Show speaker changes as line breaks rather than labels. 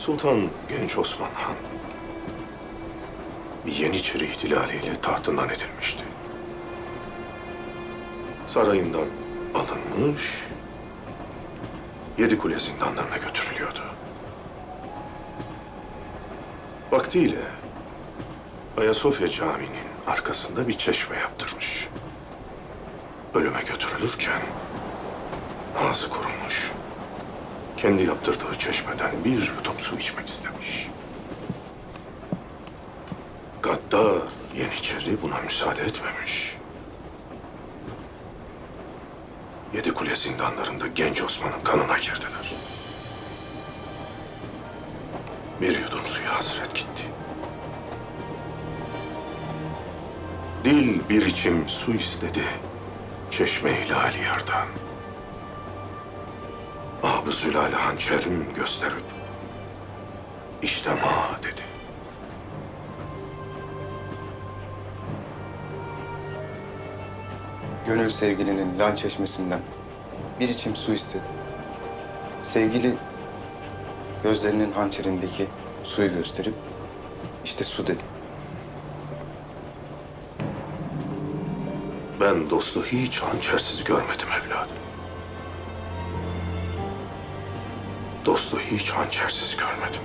Sultan Genç Osman Han bir Yeniçeri ihtilaliyle tahtından edilmişti. Sarayından alınmış, Yedikule zindanlarına götürülüyordu. Vaktiyle Ayasofya Camii'nin arkasında bir çeşme yaptırmış. Ölüme götürülürken ağzı kurumuş. Kendi yaptırdığı çeşmeden bir yudum su içmek istemiş. Gaddar Yeniçeri buna müsaade etmemiş. Yedi kule zindanlarında genç Osman'ın kanına girdiler. Bir yudum suya hasret gitti. Dil bir içim su istedi. Çeşme-i yardan. Abı Zülal hançerim gösterip işte ma dedi.
Gönül sevgilinin lan çeşmesinden bir içim su istedi. Sevgili gözlerinin hançerindeki suyu gösterip işte su dedi.
Ben dostu hiç hançersiz görmedim evladım. Dostu hiç hançersiz görmedim.